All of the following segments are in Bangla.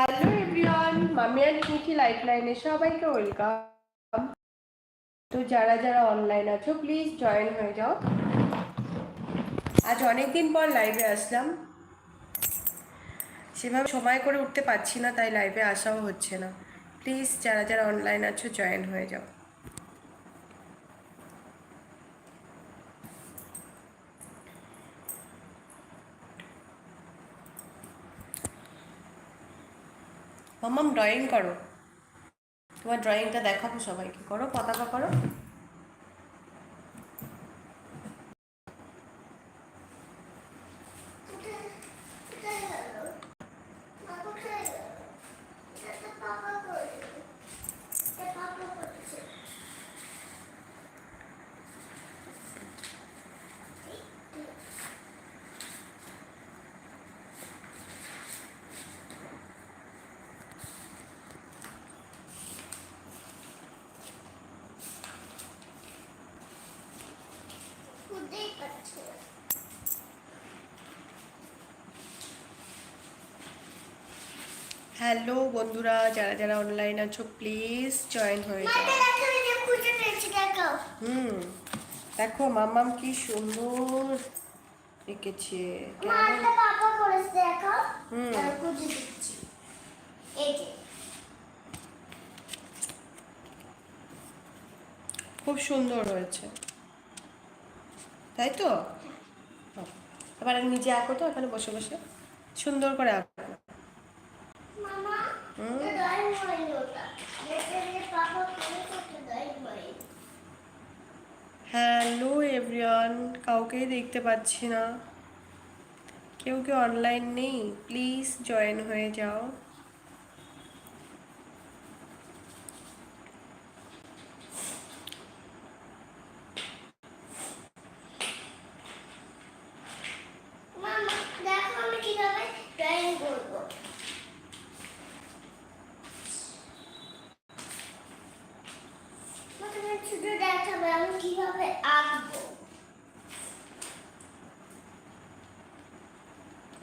Hello everyone Mami and Mithi life লাইনে সবাইকে ওয়েলকাম তো যারা যারা অনলাইন আছো প্লিজ জয়েন হয়ে যাও। আজ অনেক দিন পর লাইভে আসলাম। সেভাবে সময় করে উঠতে পারছি না, তাই লাইভে আসাও হচ্ছে না। প্লিজ যারা যারা অনলাইন আছো জয়েন হয়ে যাও। মামাম ড্রয়িং করো। তোমার ড্রয়িংটা দেখাবো সবাইকে। করো পতাকা করো। হ্যালো বন্ধুরা যারা যারা অনলাইন আছো প্লিজ জয়েন হয়ে যাও। হুম দেখো মামাম কি সুন্দর এঁকেছে। হুম। খুব সুন্দর হয়েছে। তাই তো? হ্যাঁ। এবার নিজে আঁকো তো এখানে বসে বসে। সুন্দর করে আঁকো। হ্যালো এভরিওয়ান কাউকেই দেখতে পাচ্ছি না। কেউ কেউ অনলাইন নেই? প্লিজ জয়েন হয়ে যাও দেখো আমি কীভাবে ড্রয়িং করব আমাকে না শুধু দেখাবে আমি কীভাবে আঁকবো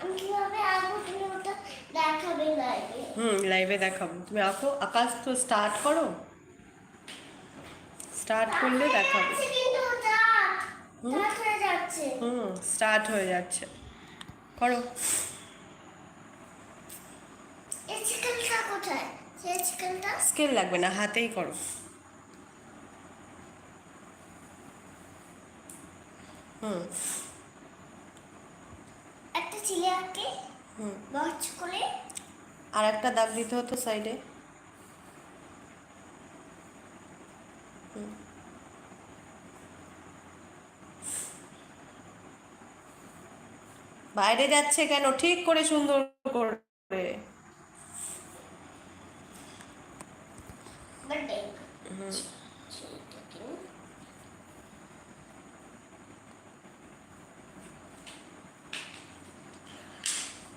আমি কীভাবে আঁকবো তুমি ওটা দেখাবে লাইভে হুম লাইভে দেখাবো। তুমি আঁকো আকাশ তো স্টার্ট করো। স্টার্ট করলে দেখাবো। হুম? স্টার্ট হয়ে যাচ্ছে। করো। স্কেল লাগবে না হাতেই করো। হুম। একটা আঁকে হুম। বচ করে আর একটা দাগ দিতে হতো সাইডে বাইরে যাচ্ছে কেন? ঠিক করে সুন্দর করে।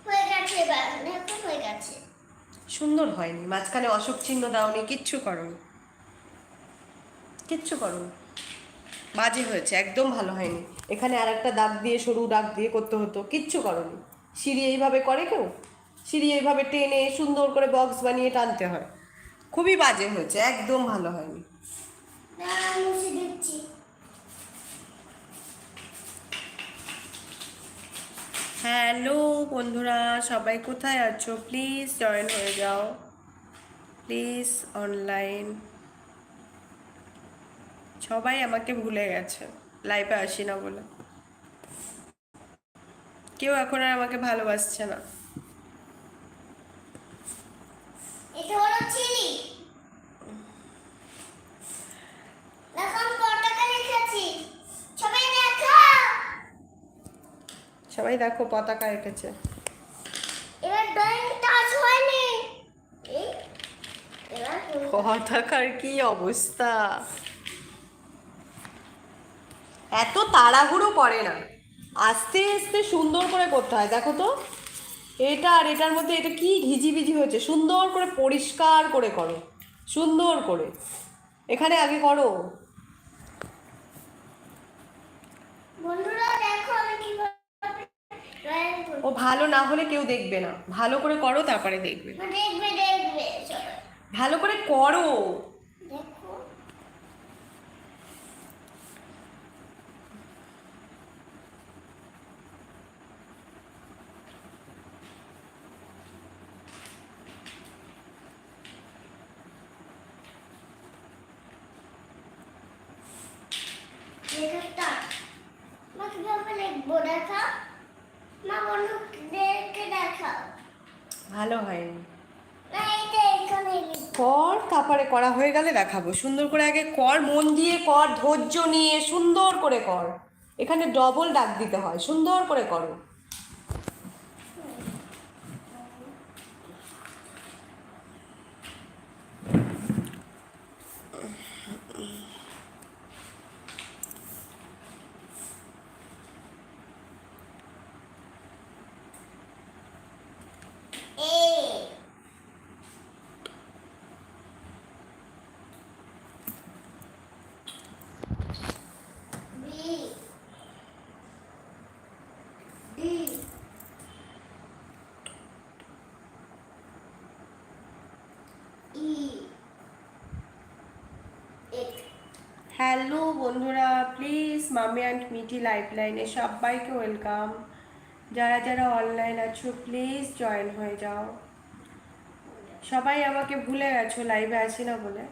হয়ে গেছে এবার দেখো হয়ে গেছে সুন্দর হয়নি। মাঝখানে অশোক চিহ্ন দাওনি কিচ্ছু করনি কিচ্ছু করনি বাজে হয়েছে, একদম ভালো হয়নি। এখানে আর একটা দাগ দিয়ে, সরু দাগ দিয়ে করতে হতো, কিচ্ছু করনি সিঁড়ি এইভাবে করে কেউ? সিঁড়ি এইভাবে টেনে সুন্দর করে বক্স বানিয়ে টানতে হয়। খুবই বাজে হয়েছে, একদম ভালো হয়নি। হ্যালো বন্ধুরা, সবাই কোথায় আছো? প্লিজ জয়েন হয়ে যাও। প্লিজ অনলাইন সবাই আমাকে ভুলে গেছে লাইভে আসি না বলে। কেউ এখন আর আমাকে ভালোবাসছে না। এটা হলো দেখো আমি পতাকা লিখেছি সবাই দেখো সবাই দেখো পতাকা এঁকেছে। এবার ড্রয়িং টাচ হয়নি। এই এবার হলো। পতাকার কি অবস্থা? এত তাড়াহুড়ো করে না। আস্তে আস্তে সুন্দর করে করতে হয় দেখো তো। এটা আর এটার মধ্যে এটা কি ঘিজিবিজি হয়েছে? সুন্দর করে পরিষ্কার করে করো। সুন্দর করে। এখানে আগে করো। বন্ধুরা দেখো আমি কীভাবে ড্রয়িং করব ও ভালো না হলে কেউ দেখবে না। ভালো করে করো তারপরে দেখবে। ভালো করে করো দেখো লেখাটা মা কীভাবে লিখব দেখা মা বন্ধুদেরকে দেখাও ভালো হয়নি না এইটা এখানে লিখব কর হয়ে গেলে দেখাবো। সুন্দর করে আগে কর, মন দিয়ে কর, ধৈর্য নিয়ে সুন্দর করে কর। এখানে ডবল ডাক দিতে হয়, সুন্দর করে করো। হ্যালো বন্ধুরা প্লিজ মামি অ্যান্ড মিটি লাইফ লাইনে সবাইকে ওয়েলকাম যারা যারা অনলাইন আছো প্লিজ জয়েন হয়ে যাও। সবাই আমাকে ভুলে গেছো লাইভে আসি না বলে।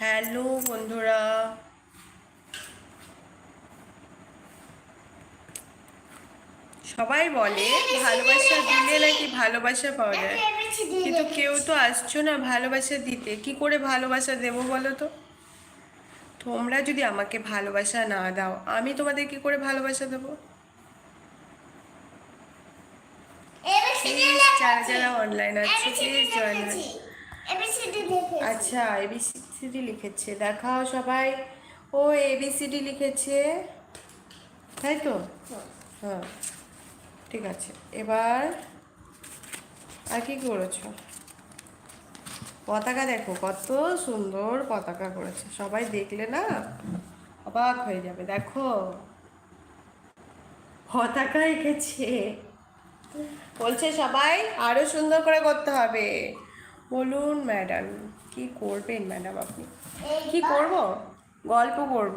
হ্যালো বন্ধুরা। সবাই বলে ভালোবাসা দিলে নাকি ভালোবাসা পাওয়া যায়? কিন্তু কেউ তো আসছো না ভালোবাসা দিতে। কি করে ভালোবাসা দেবো বলো তো? তোমরা যদি আমাকে ভালোবাসা না দাও আমি তোমাদের কি করে ভালোবাসা দেবো? যারা যারা অনলাইন আছে প্লিজ জয়েন আচ্ছা এবিসিডি লিখেছে। দেখাও সবাই। ও এবিসিডি লিখেছে। তাই তো? হ্যাঁ ঠিক আছে। এবার আর কি করেছ? পতাকা দেখো, কত সুন্দর পতাকা করেছে। সবাই দেখলে না অবাক হয়ে যাবে। দেখো, পতাকা এঁকেছে। বলছে সবাই, আরও সুন্দর করে করতে হবে। বলুন ম্যাডাম কি করবেন ম্যাডাম আপনি? কি করব? গল্প করব।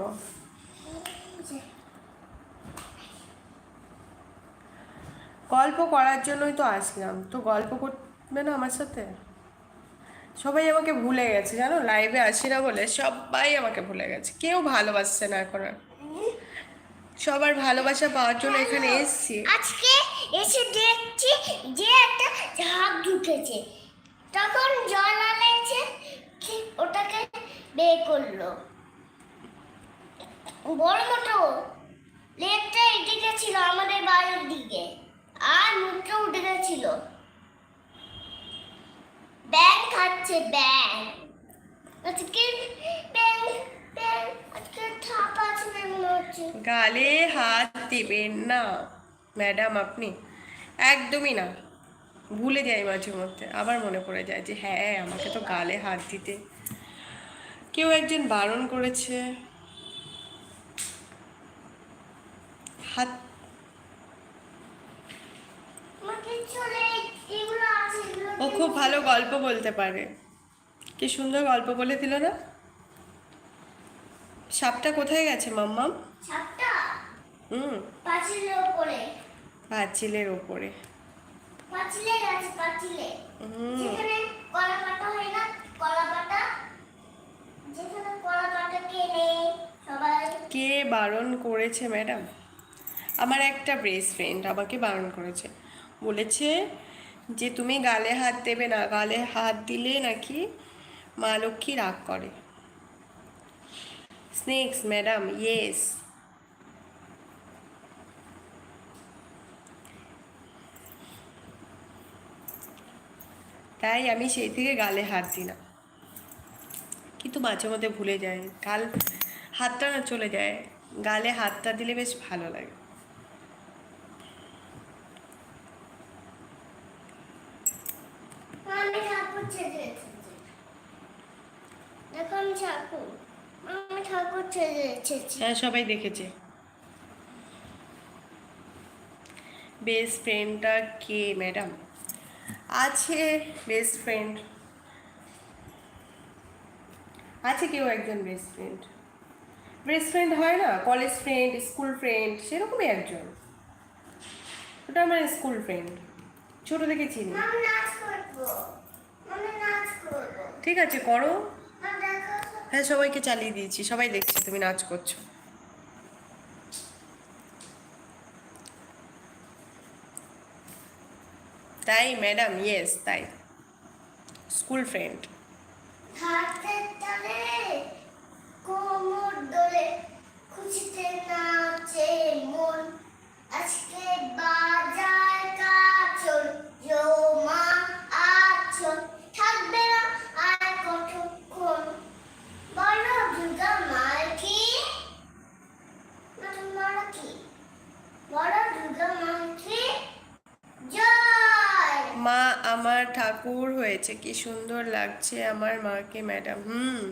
গল্প করার জন্যই তো আসলাম। তো গল্প করবে না আমার সাথে? সবাই আমাকে ভুলে গেছে জানো? লাইভে আসি না বলে সবাই আমাকে ভুলে গেছে। কেউ ভালোবাসছে না এখন আর। সবার ভালোবাসা পাওয়ার জন্য এখানে এসছি। আজকে এসে দেখছি যে একটা ঝাঁক ঢুকেছে। তখন জল আনাইছে ঠিক ওটাকে বের করল। বড় মতো লেকটা এদিকে ছিল আমাদের বাড়ির দিকে, আর মুখটা উঠে গেছিল। ব্যাং খাচ্ছে ব্যাং আজকে ব্যাং ব্যাং আজকে ঠাপ আছে মনে হচ্ছে। গালে হাত দিবেন না। ম্যাডাম, আপনি একদমই না। ভুলে যাই মাঝে মধ্যে। আবার মনে পড়ে যায় যে হ্যাঁ আমাকে তো গালে হাত দিতে। কেউ একজন বারণ করেছে হাত ও খুব ভালো গল্প বলতে পারে। কি সুন্দর গল্প বলে দিল না? সাপটা কোথায় গেছে মাম্মাম? সাতটা হুম। পাঁচিলের উপরে পাঁচিলের ওপরে। পাঁচিলে গেছে পাঁচিলে। যেখানে কলা পাতা হয় না কলা পাতা। যেখানে কলা পাতা কেনে সবাই। কে বারণ করেছে ম্যাডাম? আমার একটা বেস্ট ফ্রেন্ড আমাকে বারণ করেছে। বলেছে যে তুমি গালে হাত দেবে না গালে হাত দিলে নাকি মা লক্ষ্মী রাগ করে। স্নেক্স ম্যাডাম ইয়েস তাই আমি সেই থেকে গালে হাত দিই না কিন্তু মাঝে মধ্যে ভুলে যায়। গাল হাতটা না চলে যায়। গালে হাতটা দিলে বেশ ভালো লাগে। হ্যাঁ সবাই দেখেছে। বেস্ট ফ্রেন্ডটা কে ম্যাডাম আছে বেস্ট ফ্রেন্ড আছে কেউ একজন বেস্ট ফ্রেন্ড বেস্ট ফ্রেন্ড হয় না কলেজ ফ্রেন্ড স্কুল ফ্রেন্ড সেরকমই একজন। ওটা আমার স্কুল ফ্রেন্ড ছোট থেকে চিনি। ঠিক আছে করো। হ্যাঁ সবাইকে চালিয়ে দিয়েছি। সবাই দেখছে তুমি নাচ করছ। তাই ম্যাডাম ইয়েস তাই। স্কুল ফ্রেন্ড হাতের তালে, কোমর দোলে খুশিতে নাচে মন। আজকে বাজার কাচল জমা আচল থাকবে না আর কতক্ষণ বলো দুর্গা মার কি না তোমার কি বলো দুর্গা মার কি জয় মা আমার ঠাকুর হয়েছে কি সুন্দর লাগছে আমার মাকে ম্যাডাম হুম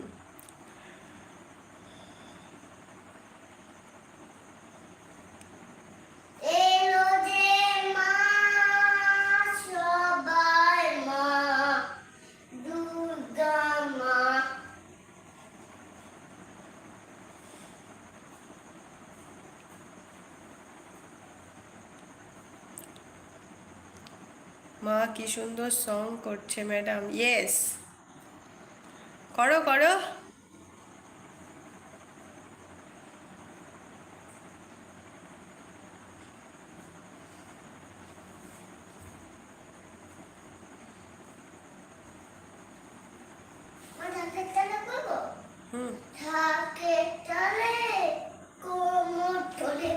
এলো যে মা সবার মা দুর্গা মা মা কি সুন্দর সং করছে ম্যাডাম ইয়েস করো করো মা ঢাকের তালে করব হুম ঢাকের তালে কোমর তোলে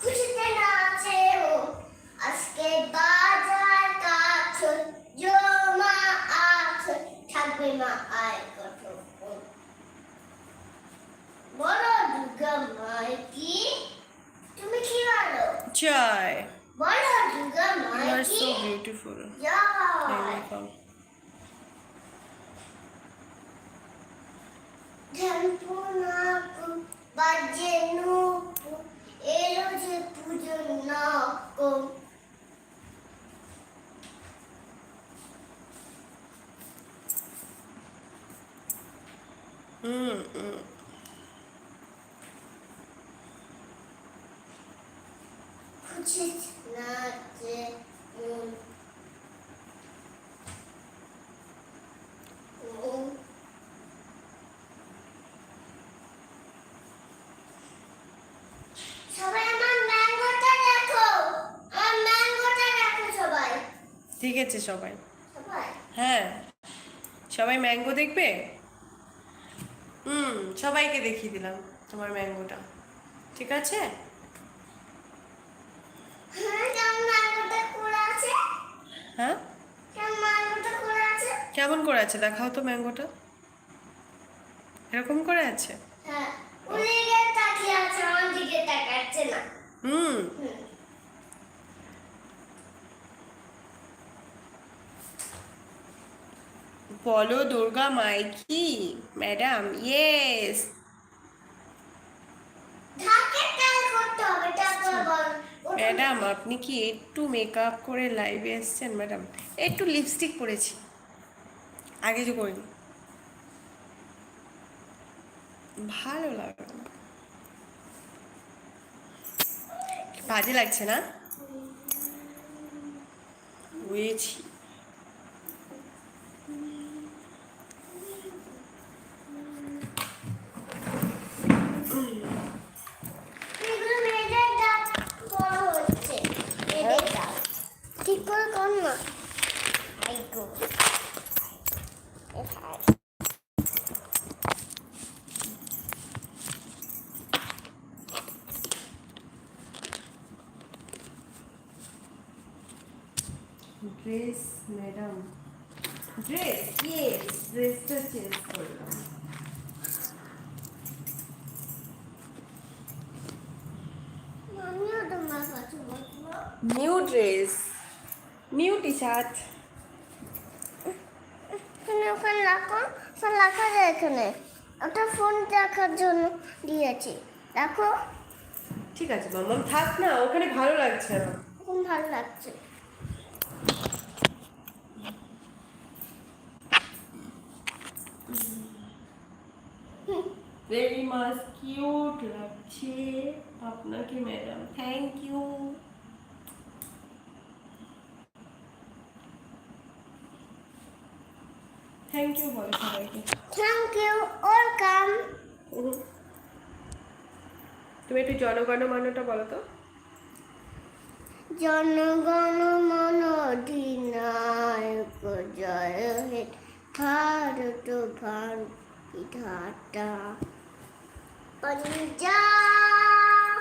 খুশিতে নাচে ও আজকে বাজার কাছল জমা আছল থাকবে মা আয় কত বলো দুর্গা মায় কি তুমি কি বলো জয় বলো দুর্গা ইউ মায় আর কি সো বিউটিফুল জয় ঢালপু নাকু বাজে নুপু এলো যে পুজো নাকু হুম হুম খুশি নাচে মন মন সবাই আমার ম্যাঙ্গোটা দেখো আমার ম্যাঙ্গোটা দেখো সবাই ঠিক আছে সবাই হ্যাঁ। সবাই ম্যাঙ্গো দেখবে? হুম সবাইকে দেখিয়ে দিলাম তোমার ম্যাঙ্গোটা। ঠিক আছে? হ্যাঁ কেমন করে আছে? হ্যাঁ? করে আছে? দেখাও তো ম্যাঙ্গোটা। এরকম করে আছে? হ্যাঁ উলিগে তাকিয়ে আছে আমার দিকে তাকাচ্ছে না। হুম। বলো দুর্গা মাইকি ম্যাডাম ইয়েস ম্যাডাম আপনি কি একটু মেকআপ করে লাইভে এসছেন ম্যাডাম? একটু লিপস্টিক পরেছি। আগে যে করিনি ভালো লাগল। বাজে লাগছে না? বুঝেছি এগুলো মেয়েদের দাঁত বড় হচ্ছে মেয়েদের দাঁত ঠিক করে কর না ড্রেস ম্যাডাম ড্রেস ইয়েস ড্রেসটা চেঞ্জ করলাম new dress new T shirt এখানে ওখানে রাখো ফোন রাখা যায় এখানে ওটা ফোন দেখার জন্য দিয়েছি। দেখো। ঠিক আছে মাম্মাম থাক না ওখানে ভালো লাগছে না। ভালো লাগছে। মাচ কিউট লাগছে আপনাকে madam. Thank you thank you বলো সবাইকে। Thank you welcome. তুমি একটু জনগণ মানটা বলো তো। জনগণ মন অধিনায়ক জয় হে ভারত ভারতা পঞ্জাব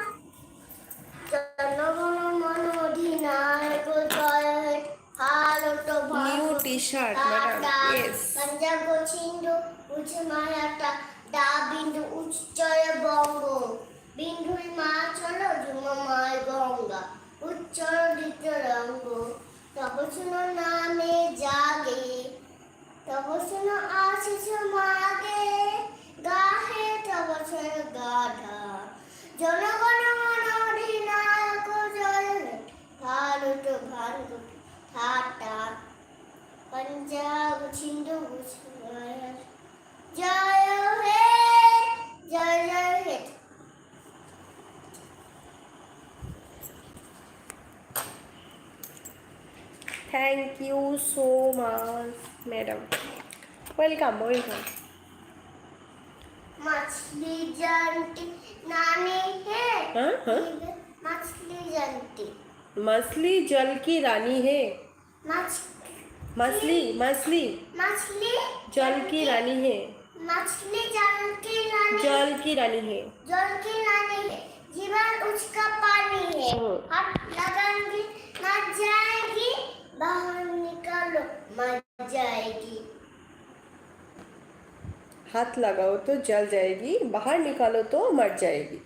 জনগণ মন অধিনায়ক জয়। Bharat new T shirt madam yes Punjab Sindhu উচ্চ দা বিন্দু উচ্চয় বঙ্গ। গঙ্গা। উচ্চর রঙ্গ তব শুনো নামে জাগে। তব শুনো আশিস মাগে। গাহে গাধা জনগণ মন অধিনায়ক জয় হে ভারত ভারত ঠাটা पंजाब सिंधु गुजरात जय हे जय जय हे thank you so much madam welcome welcome मछली जानती नानी है। हाँ, हाँ। मछली जानती मछली जल की रानी है। मछ मछली मछली। मछली जल की रानी है। मछली जल की रानी। जल की रानी है। जल की रानी है। जीवन उसका पानी है। हम्म। हाथ लगाएँगे मर जाएगी बाहर निकालो मर जाएगी। हाथ लगाओ तो जल जाएगी बाहर निकालो तो मर जाएगी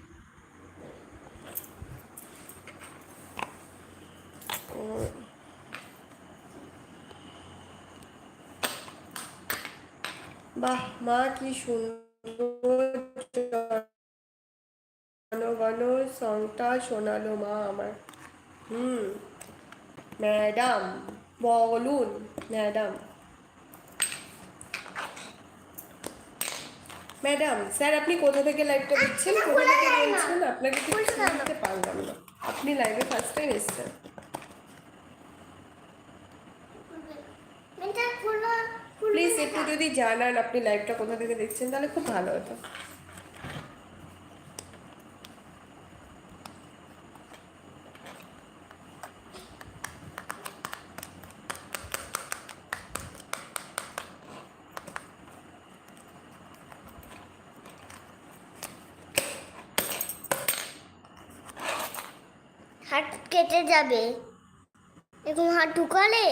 বাহ মা কি সুন্দর জনগণ সংটা শোনালো মা আমার হুম ম্যাডাম বলুন ম্যাডাম ম্যাডাম স্যার আপনি কোথা থেকে লাইভটা দেখছেন? কোথা থেকে বলছেন? আপনাকে কিছু বলতে পারলাম না। আপনি লাইভে ফার্স্ট টাইম এসেছেন। প্লিজ একটু যদি জানান আপনি লাইভটা কোথা থেকে দেখছেন তাহলে খুব ভালো হাত। যাবে? এরকম হাত ঢুকালে?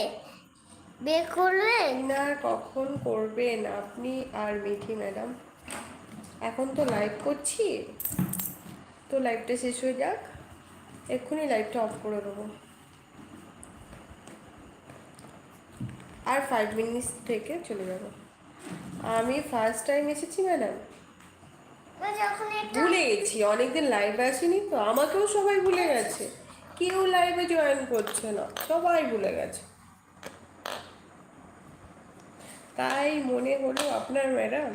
বের করবে না কখন করবেন? আপনি আর মিঠি ম্যাডাম। এখন তো লাইভ করছি। তো লাইভটা শেষ হয়ে যাক। এক্ষুনি লাইভটা অফ করে দেবো। আর ফাইভ মিনিটস থেকে চলে যাব। আমি ফার্স্ট টাইম এসেছি ম্যাডাম। ভুলে গেছি। অনেকদিন লাইভে আসেনি তো। আমাকেও সবাই ভুলে গেছে। কেউ লাইভে জয়েন করছে না, সবাই ভুলে গেছে। তাই মনে হলো আপনার ম্যাডাম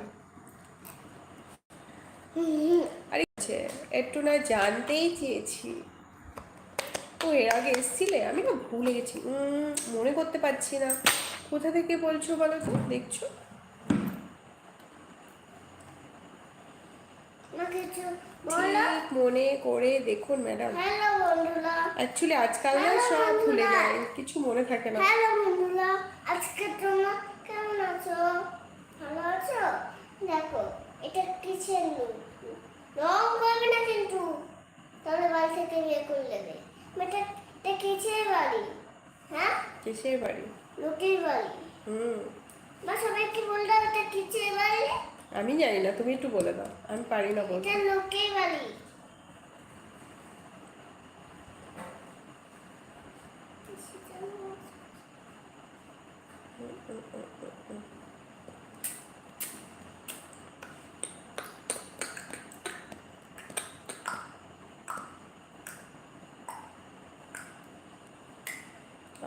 আরে একটু না জানতেই চেয়েছি। ও, এর আগে এসছিলে? আমি না ভুলে গেছি। মনে করতে পারছি না। কোথা থেকে বলছো বলো তো, দেখছ? না, কিছু ঠিক মনে করে দেখুন ম্যাডাম অ্যাকচুয়ালি আজকাল না সব ভুলে যায় কিছু মনে থাকে না। হ্যালো বন্ধুরা। আজকে তোমরা কেমন আছো? ভালো আছো? দেখো এটা লুক? রং করবে না কিন্তু। তাহলে বাড়ি থেকে বিয়ে করে নেবে। এটা এটা কিসের বাড়ি? হ্যাঁ? কিসের বাড়ি? লোকের বাড়ি। হুম। বা সবাইকে বলতে ওটা কিসের বাড়ি? আমি জানি না তুমি একটু বলে দাও। আমি পারি না বলতে। লোকের বাড়ি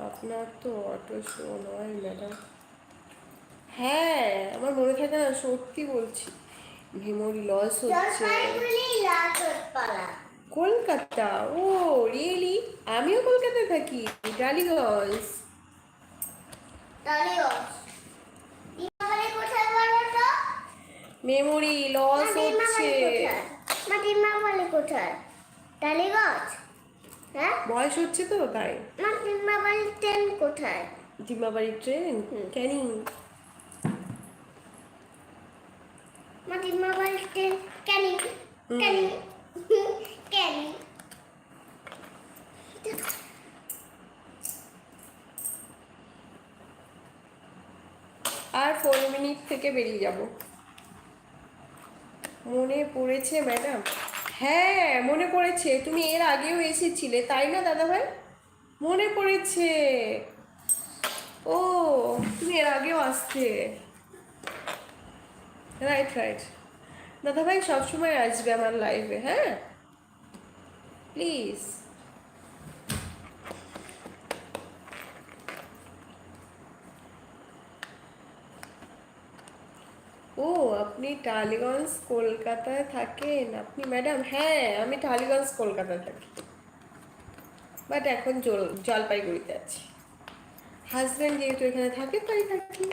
আপনার তো অটো শো নয় ম্যাডাম। হ্যাঁ আমার মনে থাকে না সত্যি বলছি। মেমোরি লস হচ্ছে। কলকাতা? ও রিয়েলি আমিও কলকাতায় থাকি টালিগঞ্জ মেমোরি লস হচ্ছে। কোথায়? টালিগঞ্জ হ্যাঁ? বয়স হচ্ছে তো তাই। মা দিমাবাড়ি ট্রেন কোথায়? ডিমাবাড়ি ট্রেন? ক্যানিং। মা দিমাবাড়ি ট্রেন ক্যানিং ক্যানিং ক্যানিং আর পনেরো মিনিট থেকে বেরিয়ে যাব। মনে পড়েছে, ম্যাডাম? হ্যাঁ মনে পড়েছে। তুমি এর আগেও এসেছিলে, তাই না, দাদাভাই? মনে পড়েছে। ও, তুমি এর আগেও আসতে। রাইট রাইট দাদাভাই সবসময় আসবে আমার লাইফে হ্যাঁ? প্লিজ ও, আপনি টালিগঞ্জ, কলকাতায় থাকেন? আপনি ম্যাডাম হ্যাঁ আমি টালিগঞ্জ, কলকাতায় থাকি। বাট এখন জল, জলপাইগুড়িতে আছি। হাজব্যান্ড যেহেতু এখানে থাকে, তাই থাকি।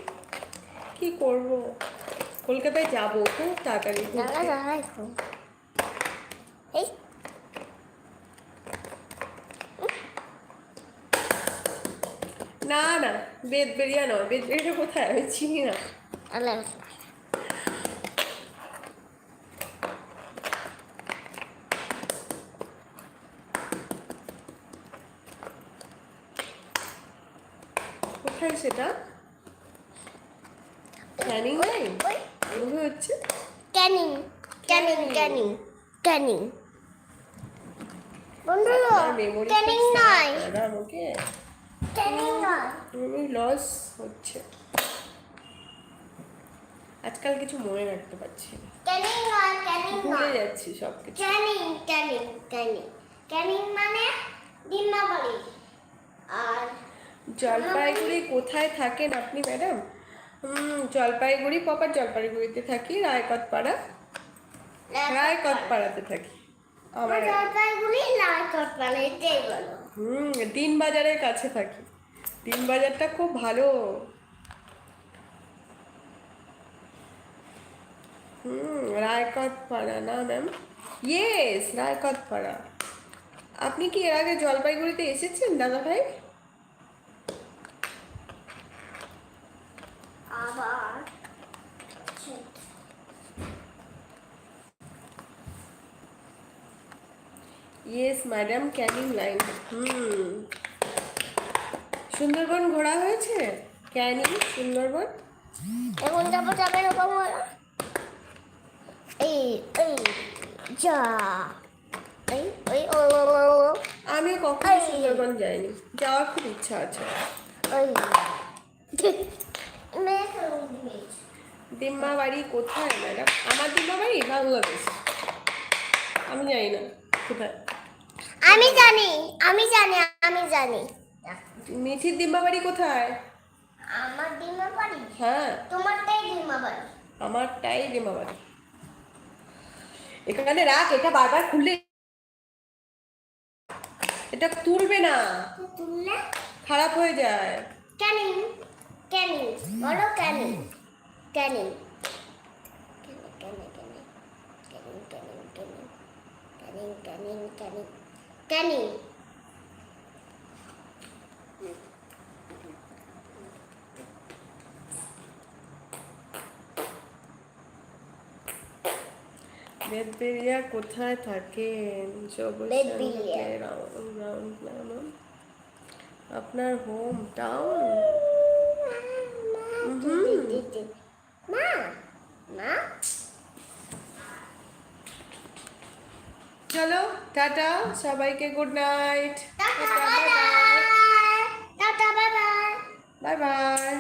কি করব? কলকাতায় যাব খুব তাড়াতাড়ি। এই। না না বেদ বেরিয়া নয় বেদ বেরিয়া কোথায়? আমি চিনি না। আল্লাহ কোথায় সেটা ক্যানিং লাইন ওই মনে হচ্ছে ক্যানিং ক্যানিং ক্যানিং ক্যানিং বন্ধু আপনার memory ক্যানিং খুব নয় sad, ম্যাডাম ওকে ক্যানিং নয় মেমোরি লস হচ্ছে আজকাল কিছু মনে ক্যানিং নয় ক্যানিং ভুলে যাচ্ছি সব কিছু ক্যানিং ক্যানিং ক্যানিং। ক্যানিং মানে দিমাবাড়ি আর জলপাইগুড়ি কোথায় থাকেন আপনি ম্যাডাম? হুম জলপাইগুড়ি প্রপার জলপাইগুড়িতে থাকি রায়কতপাড়া রায়কতপাড়াতে থাকি। আমার জলপাইগুড়ি লালকট এটাই বলো। হুম দিন বাজারের কাছে থাকি। দিন বাজারটা খুব ভালো। হুম রায়কতপাড়া না ম্যাম ইয়েস রায়কতপাড়া আপনি কি এর আগে জলপাইগুড়িতে এসেছেন দাদা ভাই? আবার yes madam Canning line hmm Sundarban ঘোরা হয়েছে? ক্যানিং সুন্দরবন? এখন যাব যাবে এরকম বলো এই এই যা এই ওই ও আমিও কখনো। সুন্দরবন যাইনি। যাওয়ার খুব ইচ্ছা আছে। ওই দিম্মা বাড়ি কোথায় ম্যাডাম আমার দিম্মা বাড়ি বাংলাদেশ। আমি জানি না কোথায়। আমি জানি আমি জানি আমি জানি। মিঠির দিম্মা বাড়ি কোথায়? আমার ডিমা বাড়ি হ্যাঁ। তোমারটাই ডিমা বাড়ি আমারটাই দিম্মা বাড়ি এখানে রাখ এটা বারবার খুললে এটা তুলবে না। তুললে? খারাপ হয়ে যায়। ক্যানিং ক্যানিং বলো ক্যানিং ক্যানিং। ক্যানিং ক্যানিং ক্যানিং ক্যানিং ক্যানিং ক্যানিং বেদবেরিয়া কোথায় থাকেন? আপনার হোম টাউন মা মা চলো টাটা সবাইকে good night tata bye bye